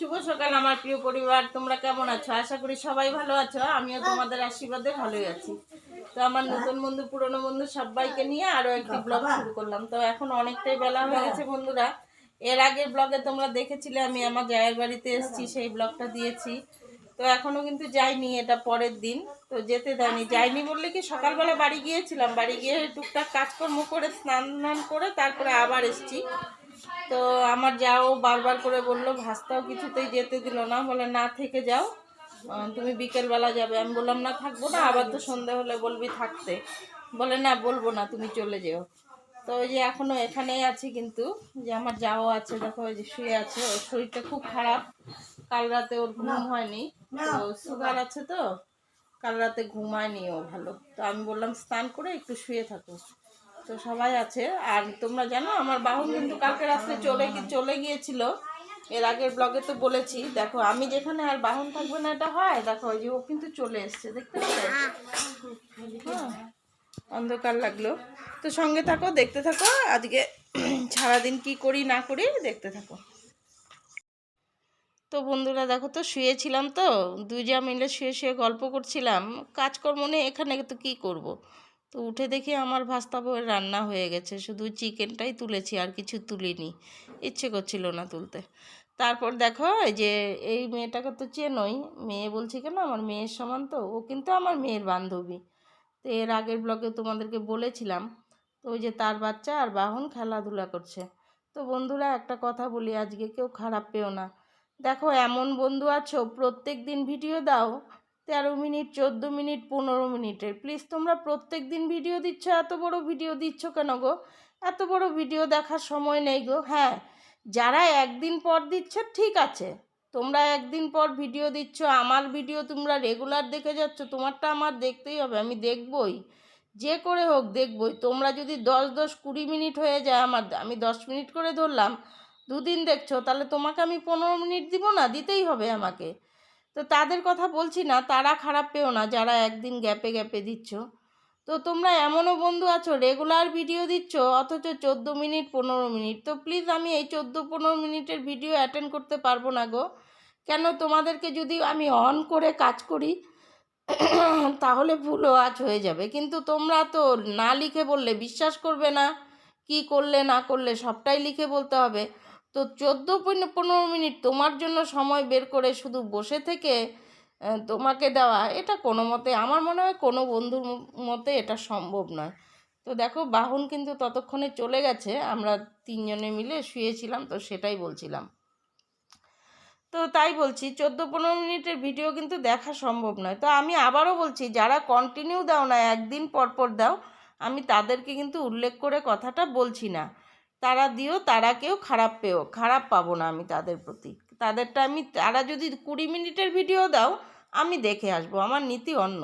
শুভ সকাল আমার প্রিয় পরিবার। তোমরা কেমন আছো? আশা করি সবাই ভালো আছো। আমিও তোমাদের আশীর্বাদে ভালোই আছি। তো আমার নতুন বন্ধু পুরনো বন্ধু সবাইকে নিয়ে আরও একটি ব্লগ শুরু করলাম। তো এখন অনেকটাই বেলা হয়ে গেছে বন্ধুরা। এর আগের ব্লগে তোমরা দেখেছিলে আমি আমার জায়ের বাড়িতে এসেছি সেই ব্লগটা দিয়েছি। তো এখনও কিন্তু যাইনি এটা পরের দিন। তো যেতে দেয়নি। যাইনি বললে কি সকালবেলা বাড়ি গিয়েছিলাম। বাড়ি গিয়ে টুকটাক কাজকর্ম করে স্নান করে তারপরে আবার এসেছি। তো আমার যাও, বারবার করে বলল, ভাস্তাও কিছুতেই যেতে দিল না। বলে, না, থেকে যাও। তুমি বিকেলবেলা যাবে। আমি বললাম, না, থাকব না, আবার তো সন্ধে হলে বলবি থাকতে। বলে, না, বলব না, তুমি চলে যেও। তো ওই যে এখনও এখানেই আছি কিন্তু, যে আমার যাও আছে, দেখো, ওই যে শুয়ে আছে, ওর শরীরটা খুব খারাপ। কাল রাতে ওর ঘুম হয়নি। তো সুগার আছে তো, কাল রাতে ঘুমায়নি ও ভালো। তো আমি বললাম, স্নান করে একটু শুয়ে থাকো। তো সবাই আছে। আর তোমরা জানো আমার বাহন কিন্তু কালকে রাত্রে চলে চলে গিয়েছিল। এর আগের ব্লগে তো বলেছি দেখো আমি যেখানে আর বাহন থাকবে না এটা হয়? দেখো যে ও কিন্তু চলে এসছে দেখতে হ্যাঁ, অন্ধকার লাগল। তো সঙ্গে থাকো দেখতে থাকো আজকে সারাদিন কি করি না করি দেখতে থাকো। তো বন্ধুরা দেখো তো শুয়েছিলাম তো দুইজা মিলে শুয়ে শুয়ে গল্প করছিলাম। কাজকর্ম নেই এখানে তো কি করব। তো উঠে দেখি আমার ভাস্তা বউয়ের রান্না হয়ে গেছে। শুধু চিকেনটাই তুলেছি, আর কিছু তুলিনি। ইচ্ছে করছিল না তুলতে। তারপর দেখো যে এই মেয়েটাকে তো চেনই। মেয়ে বলছি কেন, আমার মেয়ের সমান তো? ও কিন্তু আমার মেয়ের বান্ধবী। তো এর আগের ব্লগে তোমাদেরকে বলেছিলাম, তো ওই যে তার বাচ্চা আর বাহন খেলাধুলা করছে। তো বন্ধুরা, একটা কথা বলি, আজকে কেউ খারাপ পেও না। দেখো, এমন বন্ধু আছো প্রত্যেক দিন ভিডিও দাও তেরো মিনিট, চোদ্দ মিনিট, পনেরো মিনিটের। প্লিজ তোমরা প্রত্যেক দিন ভিডিও দিচ্ছ, এত বড় ভিডিও দিচ্ছ কেন গো? এত বড় ভিডিও দেখার সময় নেই গো হ্যাঁ? যারা একদিন পর দিচ্ছ, ঠিক আছে। তোমরা একদিন পর ভিডিও দিচ্ছ, আমার ভিডিও তোমরা রেগুলার দেখে যাচ্ছ, তোমারটা আমার দেখতেই হবে, আমি দেখবই। যে করে হোক, দেখবই। তোমরা যদি দশ দশ, কুড়ি মিনিট হয়ে যায় আমার, আমি দশ মিনিট করে ধরলাম, দুদিন দেখছ, তাহলে তোমাকে আমি পনেরো মিনিট দিব না, দিতেই হবে আমাকে। তো তাদের কথা বলছি না, তারা খারাপ পেও না, যারা একদিন গ্যাপে গ্যাপে দিচ্ছ। তো তোমরা এমনও বন্ধু আছো রেগুলার ভিডিও দিচ্ছ, অথচ চোদ্দ মিনিট, পনেরো মিনিট। তো প্লিজ আমি এই চোদ্দ, পনেরো মিনিটের ভিডিও অ্যাটেন্ড করতে পারব না গো। কেন তোমাদেরকে যদি আমি অন করে কাজ করি, তাহলে ভুলও আজ হয়ে যাবে। কিন্তু তোমরা তো না লিখে বললে, বিশ্বাস করবে না, কি করলে, না করলে, সবটাই লিখে বলতে হবে। তো চোদ্দ পনেরো মিনিট তোমার জন্য সময় বের করে শুধু বসে থেকে তোমাকে দেওয়া, এটা কোনো মতে, আমার মনে হয় কোনো বন্ধুর মতে এটা সম্ভব নয়। তো দেখো, বাহন কিন্তু ততক্ষণে চলে গেছে, আমরা তিনজনে মিলে শুয়েছিলাম, তো সেটাই বলছিলাম। তো তাই বলছি, চোদ্দ পনেরো মিনিটের ভিডিও কিন্তু দেখা সম্ভব নয়। তো আমি আবারও বলছি, যারা কন্টিনিউ দাও না, একদিন পর পর দাও, আমি তাদেরকে কিন্তু উল্লেখ করে কথাটা বলছি না। তারা দিও, তারা কেউ খারাপ পেও, খারাপ পাবো না আমি তাদের প্রতি। তাদেরটা আমি, তারা যদি কুড়ি মিনিটের ভিডিও দাও, আমি দেখে আসব, আমার নীতি অন্য।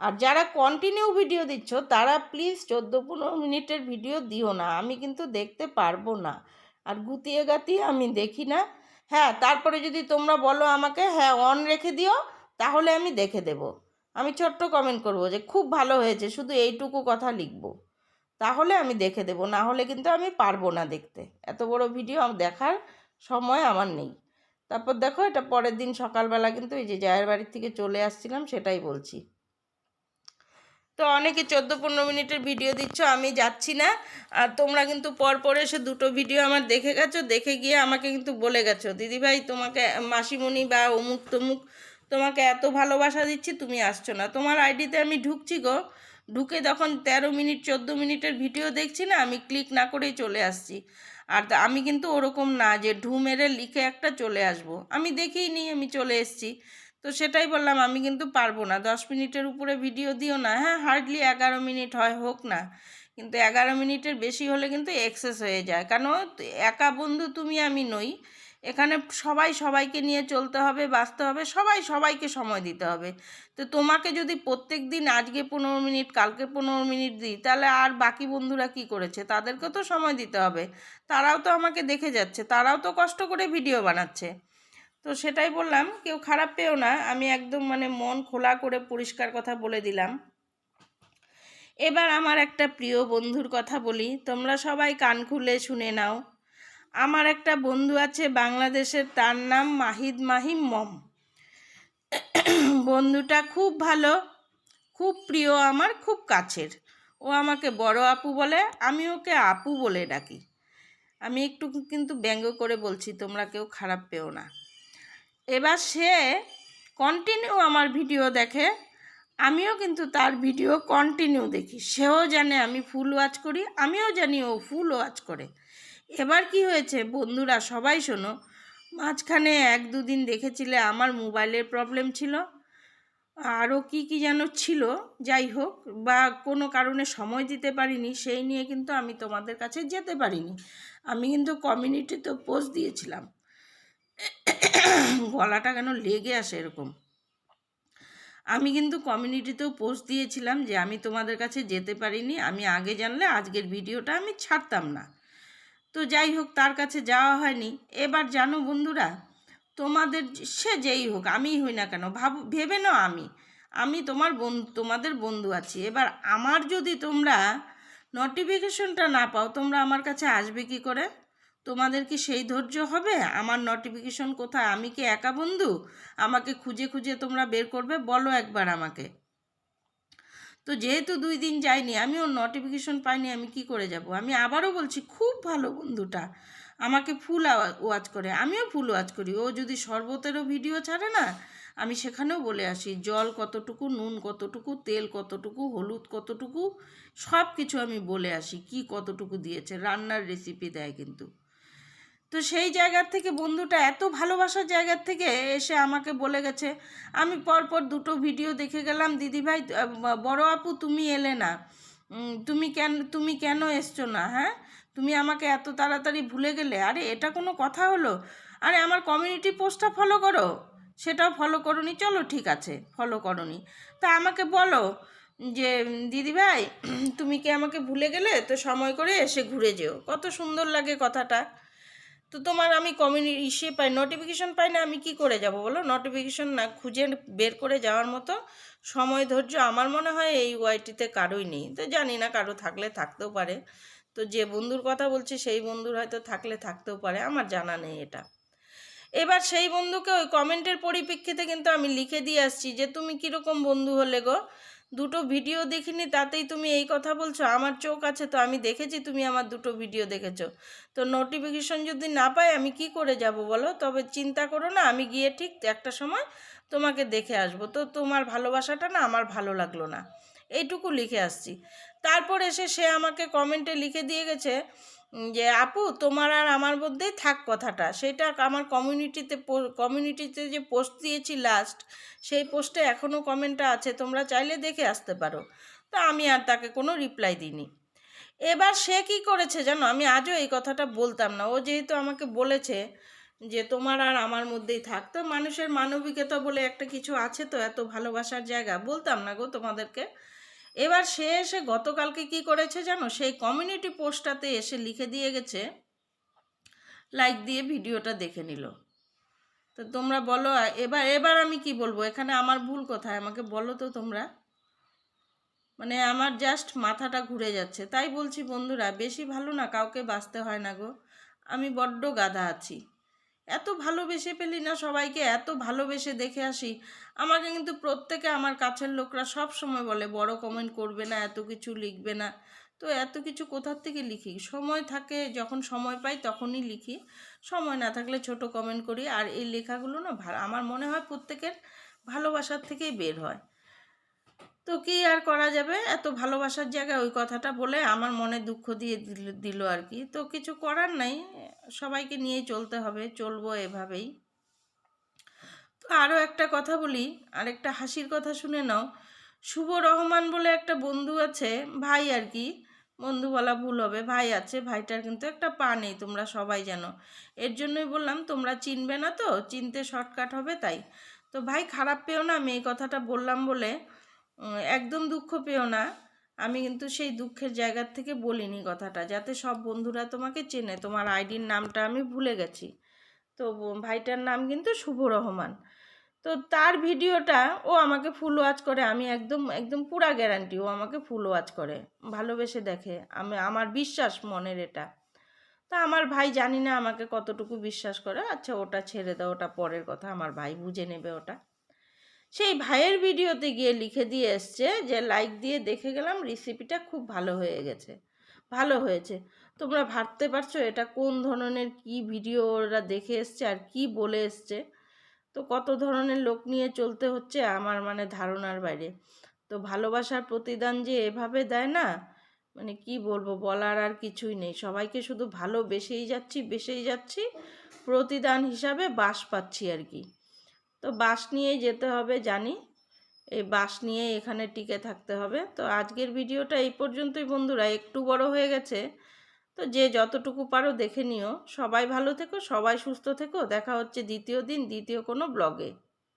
আর যারা কন্টিনিউ ভিডিও দিচ্ছ, তারা প্লিজ চোদ্দ পনেরো মিনিটের ভিডিও দিও না, আমি কিন্তু দেখতে পারব না। আর গুতিয়ে গাতিয়ে আমি দেখি না। হ্যাঁ তারপরে যদি তোমরা বলো আমাকে হ্যাঁ অন রেখে দিও, তাহলে আমি দেখে দেব। আমি ছোট্ট কমেন্ট করব যে, খুব ভালো হয়েছে, শুধু এইটুকু কথা লিখব। তাহলে আমি দেখে দেব না হলে কিন্তু আমি পারব না দেখতে। এত বড় ভিডিও দেখার সময় আমার নেই। তারপর দেখো এটা পরের দিন সকালবেলা কিন্তু এই যে জায়ের বাড়ির থেকে চলে আসছিলাম সেটাই বলছি। তো অনেকে চোদ্দ পনেরো মিনিটের ভিডিও দিচ্ছ, আমি যাচ্ছি না। আর তোমরা কিন্তু পর পর এসে দুটো ভিডিও আমার দেখে গেছো, দেখে গিয়ে আমাকে কিন্তু বলে গেছো, দিদিভাই, তোমাকে, মাসিমণি বা অমুক তমুক তোমাকে এত ভালোবাসা দিচ্ছি, তুমি আসছো না। তোমার আইডিতে আমি ঢুকছি গো। ঢুকে যখন তেরো মিনিট, চোদ্দ মিনিটের ভিডিও দেখছি না, আমি ক্লিক না করেই চলে আসছি। আর আমি কিন্তু ওরকম না যে ঢু মেরে লিখে একটা চলে আসব। আমি দেখেই নি আমি চলে এসেছি। তো সেটাই বললাম, আমি কিন্তু পারব না। দশ মিনিটের উপরে ভিডিও দিও না। হ্যাঁ হার্ডলি এগারো মিনিট হয়, হোক না। কিন্তু এগারো মিনিটের বেশি হলে কিন্তু এক্সেস হয়ে যায়। কেন একা বন্ধু তুমি, আমি নই। এখানে সবাই সবাইকে নিয়ে চলতে হবে, বাঁচতে হবে, সবাই সবাইকে সময় দিতে হবে। তো তোমাকে যদি প্রত্যেক দিন আজকে পনেরো মিনিট, কালকে পনেরো মিনিট দিই, তাহলে আর বাকি বন্ধুরা কি করেছে? তাদেরকেও তো সময় দিতে হবে। তারাও তো আমাকে দেখে যাচ্ছে, তারাও তো কষ্ট করে ভিডিও বানাচ্ছে। তো সেটাই বললাম, কেউ খারাপ পেও না, আমি একদম মানে মন খোলা করে পরিষ্কার কথা বলে দিলাম। এবার আমার একটা প্রিয় বন্ধুর কথা বলি, তোমরা সবাই কান খুলে শুনে নাও। আমার একটা বন্ধু আছে বাংলাদেশের, তার নাম মাহিদ মাহিম মম। বন্ধুটা খুব ভালো, খুব প্রিয় আমার, খুব কাছের। ও আমাকে বড় আপু বলে, আমি ওকে আপু বলে ডাকি। আমি একটু কিন্তু ব্যঙ্গ করে বলছি, তোমরা কেউ খারাপ পেও না। এবার সে কন্টিনিউ আমার ভিডিও দেখে, আমিও কিন্তু তার ভিডিও কন্টিনিউ দেখি। সেও জানে আমি ফুল ওয়াচ করি, আমিও জানি ও ফুল ওয়াচ করে। এবার কি হয়েছে? বন্ধুরা, সবাই শোনো। মাঝখানে এক দুদিন দেখেছিলে আমার মোবাইলের প্রবলেম ছিল। আরও কি কি যেন ছিল, যাই হোক, বা কোনো কারণে সময় দিতে পারিনি, সেই নিয়ে কিন্তু আমি তোমাদের কাছে যেতে পারিনি। আমি কিন্তু কমিউনিটিতে পোস্ট দিয়েছিলাম। গলাটা কেন লেগে আসে এরকম? আমি কিন্তু কমিউনিটিতেও পোস্ট দিয়েছিলাম যে আমি তোমাদের কাছে যেতে পারিনি, আমি আগে জানলে আজকের ভিডিওটা আমি ছাড়তাম না। তো যাই হোক, তার কাছে যাওয়া হয়নি। এবার জানো বন্ধুরা, তোমাদের সে যেই হোক, আমিই হই না কেন? ভাব, ভেবে নাও আমি। আমি তোমার বন্ধু তোমাদের বন্ধু আছি। এবার আমার যদি তোমরা নোটিফিকেশনটা না পাও, তোমরা আমার কাছে আসবে কি করে? তোমাদের কি সেই ধৈর্য হবে? আমার নোটিফিকেশন কোথায়? আমি কি একা বন্ধু? আমাকে খুঁজে খুঁজে তোমরা বের করবে? বলো একবার আমাকে। তো যেহেতু দুই দিন যাইনি আমি ওর নোটিফিকেশন পাইনি, আমি কি করে যাব? আমি আবারও বলছি, খুব ভালো বন্ধুটা, আমাকে ফুল ওয়াচ করে। আমিও ফুল ওয়াচ করি। ও যদি শরবতেরও ভিডিও ছাড়ে না, আমি সেখানেও বলে আসি, জল কতটুকু, নুন কতটুকু, তেল কতটুকু, হলুদ কতটুকু? সব কিছু আমি বলে আসি, কি কতটুকু দিয়েছে? রান্নার রেসিপি দেয় কিন্তু। তো সেই জায়গার থেকে বন্ধুটা এত ভালোবাসার জায়গার থেকে এসে আমাকে বলে গেছে, আমি পরপর দুটো ভিডিও দেখে গেলাম, দিদিভাই বড় আপু তুমি এলে না। তুমি কেন তুমি কেন এসছো না হ্যাঁ? তুমি আমাকে এত তাড়াতাড়ি ভুলে গেলে। আরে, এটা কোনো কথা হলো? আরে, আমার কমিউনিটি পোস্টটা ফলো করো। সেটাও ফলো করনি। চলো, ঠিক আছে ফলো করনি। তা আমাকে বলো যে, দিদিভাই, তুমি কি আমাকে ভুলে গেলে? তো সময় করে এসে ঘুরে যেও। কত সুন্দর লাগে কথাটা। তো তোমার আমি কমিউনিটি ইসে পাই নোটিফিকেশন পাই না, আমি কি করে যাব বলো? নোটিফিকেশন না খুঁজে বের করে যাওয়ার মতো সময় ধৈর্য আমার মনে হয় এই ওয়াইটিতে কারোই নেই। তো জানি না কারও থাকলে থাকতেও পারে। তো যে বন্ধুর কথা বলছি, সেই বন্ধুর হয়তো থাকলে থাকতেও পারে, আমার জানা নেই এটা। এবার সেই বন্ধুকে ওই কমেন্টের পরিপ্রেক্ষিতে কিন্তু আমি লিখে দিয়ে আসছি যে, তুমি কীরকম বন্ধু হলে গো? দুটো ভিডিও দেখিনি, তাতেই তুমি এই কথা বলছো, আমার চোখ আছে তো আমি দেখেছি তুমি আমার দুটো ভিডিও দেখেছ। তো নোটিফিকেশন যদি না পাই আমি কি করে যাব বলো? তবে চিন্তা করো না, আমি গিয়ে ঠিক একটা সময় তোমাকে দেখে আসব। তো তোমার ভালোবাসাটা না আমার ভালো লাগল না। এইটুকু লিখে আসছি। তারপর এসে সে আমাকে কমেন্টে লিখে দিয়ে গেছে যে, আপু, তোমার আর আমার মধ্যেই থাক কথাটা। সেটা আমার কমিউনিটিতে কমিউনিটিতে যে পোস্ট দিয়েছি লাস্ট সেই পোস্টে এখনও কমেন্টটা আছে, তোমরা চাইলে দেখে আসতে পারো। তা আমি আর তাকে কোনো রিপ্লাই দিইনি। এবার সে কি করেছে জানো? আমি আজও এই কথাটা বলতাম না। ও যেহেতু আমাকে বলেছে যে, তোমার আর আমার মধ্যেই থাকতো মানুষের মানবিকতা বলে একটা কিছু আছে তো, এত ভালোবাসার জায়গা? বলতাম না গো তোমাদেরকে। এবার সে এসে গতকালকে কি করেছে জানো? সেই কমিউনিটি পোস্টটাতে এসে লিখে দিয়ে গেছে লাইক দিয়ে ভিডিওটা দেখে নিল। তো তোমরা বলো, এবার এবার আমি কি বলব? এখানে আমার ভুল কোথায়? আমাকে বলো তো তোমরা। মানে আমার জাস্ট মাথাটা ঘুরে যাচ্ছে। তাই বলছি, বন্ধুরা, বেশি ভালো না, কাউকে বাঁচতে হয় না গো। আমি বড্ড গাধা আছি। এত ভালোবেসে পেলি না সবাইকে, এত ভালোবেসে দেখে আসি। আমাকে কিন্তু প্রত্যেকে আমার কাছের লোকরা সব সময় বলে, বড় কমেন্ট করবে না, এত কিছু লিখবে না। তো এত কিছু কোথার থেকে লিখি? সময় থাকে, যখন সময় পাই তখনই লিখি। সময় না থাকলে ছোট কমেন্ট করি। আর এই লেখাগুলো না আমার মনে হয় প্রত্যেকের ভালোবাসার থেকেই বের হয়। তো কি আর করা যাবে? এত ভালোবাসার জায়গায় ওই কথাটা বলে আমার মনে দুঃখ দিয়ে দিল আর কি। তো কিছু করার নাই, সবাইকে নিয়ে চলতে হবে, চলবো এভাবেই। তো আরও একটা কথা বলি, আরেকটা হাসির কথা শুনে নাও। শুভ রহমান বলে একটা বন্ধু আছে, ভাই আর কি। বন্ধু বলা ভুল হবে, ভাই আছে, ভাইটার কিন্তু একটা পা নেই, তোমরা সবাই জানো। এর জন্যই বললাম, তোমরা চিনবে না তো, চিনতে শর্টকাট হবে তাই। তো ভাই খারাপ পেও না, আমি এই কথাটা বললাম বলে একদম দুঃখ পেও না। আমি কিন্তু সেই দুঃখের জায়গার থেকে বলিনি কথাটা। যাতে সব বন্ধুরা তোমাকে চেনে, তোমার আইডির নামটা আমি ভুলে গেছি। তো ভাইটার নাম কিন্তু শুভ রহমান। তো তার ভিডিওটা ও আমাকে ফুল ওয়াচ করে। আমি একদম একদম পুরা গ্যারান্টি ও আমাকে ফুল ওয়াচ করে। ভালোবেসে দেখে। আমি, আমার বিশ্বাস মনের এটা। তা আমার ভাই জানি না আমাকে কতটুকু বিশ্বাস করে। আচ্ছা ওটা ছেড়ে দাও, ওটা পরের কথা। আমার ভাই বুঝে নেবে ওটা। সেই ভাইয়ের ভিডিওতে গিয়ে লিখে দিয়ে এসছে যে লাইক দিয়ে দেখে গেলাম রেসিপিটা খুব ভালো হয়ে গেছে। ভালো হয়েছে। তোমরা ভাবতে পারছ এটা কোন ধরনের কি ভিডিও ওরা দেখে এসছে আর কি বলে এসছে? তো কত ধরনের লোক নিয়ে চলতে হচ্ছে আমার মানে ধারণার বাইরে। তো ভালোবাসার প্রতিদান যে এভাবে দেয় না মানে কি বলব বলার আর কিছুই নেই। সবাইকে শুধু ভালো বেসেই যাচ্ছি বেসেই যাচ্ছি। প্রতিদান হিসাবে বাস পাচ্ছি আর কি। তো বাস নিয়েই যেতে হবে জানি। এই বাস নিয়ে এখানে টিকে থাকতে হবে। তো আজকের ভিডিওটা এই পর্যন্তই বন্ধুরা, একটু বড় হয়ে গেছে। তো যে যতটুকু পারো দেখে নিও। সবাই ভালো থেকো, সবাই সুস্থ থেকো। দেখা হচ্ছে দ্বিতীয় দিন, দ্বিতীয় কোনো ব্লগে।